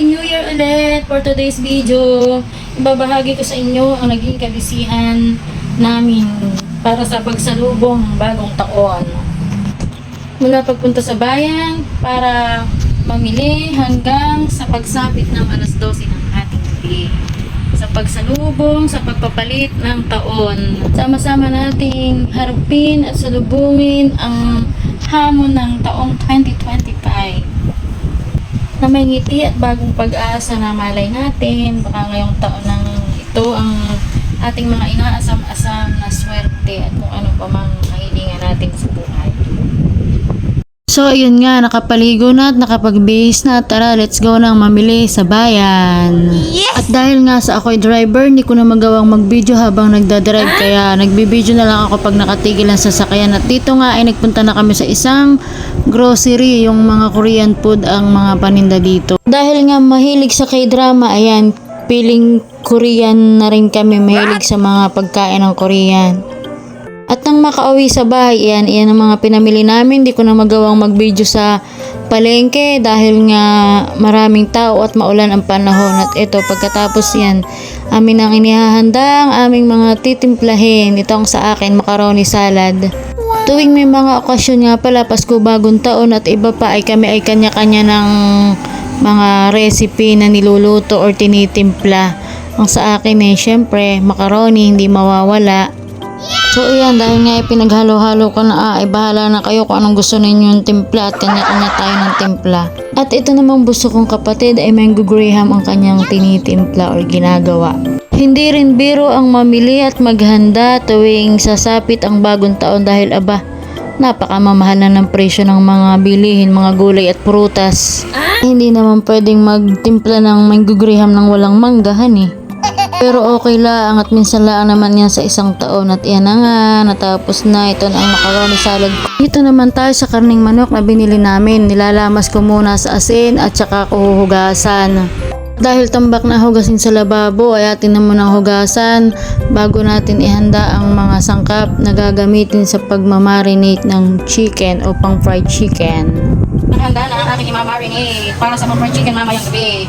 Happy New Year ulit for today's video. Ibabahagi ko sa inyo ang naging kabisihan namin para sa pagsalubong ng bagong taon. Mula pagpunta sa bayan para mamili hanggang sa pagsapit ng alas 12 ng ating gabi. Sa pagsalubong, sa pagpapalit ng taon. Sama-sama nating harapin at salubungin ang hamon ng taong 2025 na may ngiti at bagong pag-asa na malay natin. Baka ngayong taon ng ito ang ating mga inaasam-asam na swerte at kung ano pa mang mahilingan natin sa buhay. So, ayun nga, nakapaligo na at nakapagbihis na. Tara, let's go nang mamili sa bayan. At dahil nga sa ako'y driver, hindi ko na magawang mag-video habang nagdadrive. Kaya nagbibideo na lang ako pag nakatigil ang sasakyan. At dito nga ay nagpunta na kami sa isang grocery, yung mga Korean food ang mga paninda dito. Dahil nga mahilig sa k-drama, ayan, piling Korean na rin kami. Mahilig sa mga pagkain ng Korean. At nang makauwi sa bahay, yan, yan ang mga pinamili namin. Hindi ko na magawang mag-video sa palengke dahil nga maraming tao at maulan ang panahon. At ito, pagkatapos yan, amin ang inihahanda ang aming mga titimplahin. Ito ang sa akin, macaroni salad. Tuwing may mga okasyon nga pala, Pasko bagong taon at iba pa ay kami ay kanya-kanya ng mga recipe na niluluto or tinitimpla. Ang sa akin eh, syempre, macaroni, hindi mawawala. So ayan, dahil nga pinaghalo-halo ko na ah, bahala na kayo kung anong gusto ninyong timpla at kanya-kanya tayo ng timpla. At ito namang buso kong kapatid ay Mango Graham ang kanyang tinitimpla or ginagawa. Hindi rin biro ang mamili at maghanda tuwing sasapit ang bagong taon dahil aba, napakamamahal na ng presyo ng mga bilihin, mga gulay at prutas. Hindi naman pwedeng magtimpla ng Mango Graham ng walang manggahan eh. Pero okay lang at minsan lang naman yan sa isang taon at yan na nga natapos na ito na ang macaroni salad. Dito naman tayo sa karning manok na binili namin. Nilalamas ko muna sa asin at saka ko huhugasan. Dahil tambak na hugasin sa lababo ay atin na munang hugasan bago natin ihanda ang mga sangkap na gagamitin sa pagmamarinate ng chicken o pang fried chicken. Handa na ang ating imamarinate para sa pang fried chicken mamayang gabi.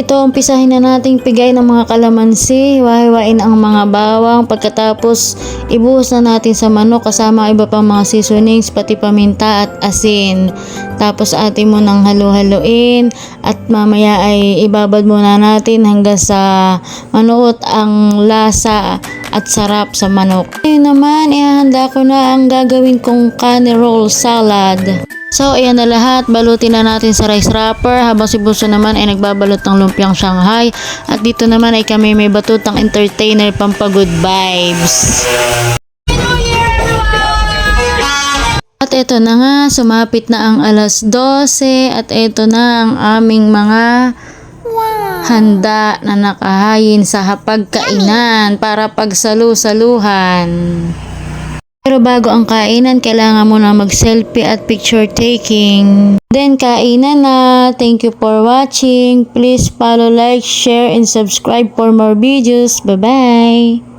Ito, umpisahin na nating pigay ng mga kalamansi, wahiwain ang mga bawang, pagkatapos ibuhos na natin sa manok kasama ang iba pang mga seasonings, pati paminta at asin. Tapos atin mo nang halu-haluin at mamaya ay ibabad muna natin hanggang sa manuot ang lasa at sarap sa manok. Ngayon naman, ihahanda ko na ang gagawin kong kani roll salad. So, ayan na lahat. Balutin na natin sa rice wrapper habang si Bunso naman ay nagbabalot ng lumpiang Shanghai. At dito naman ay kami may batutang entertainer pampagood vibes. At ito na nga, sumapit na ang alas 12 at ito na ang aming mga handa na nakahayin sa hapagkainan para pagsalu-saluhan. Pero bago ang kainan, kailangan mo na mag-selfie at picture taking. Then, kainan na. Thank you for watching. Please follow, like, share, and subscribe for more videos. Bye-bye!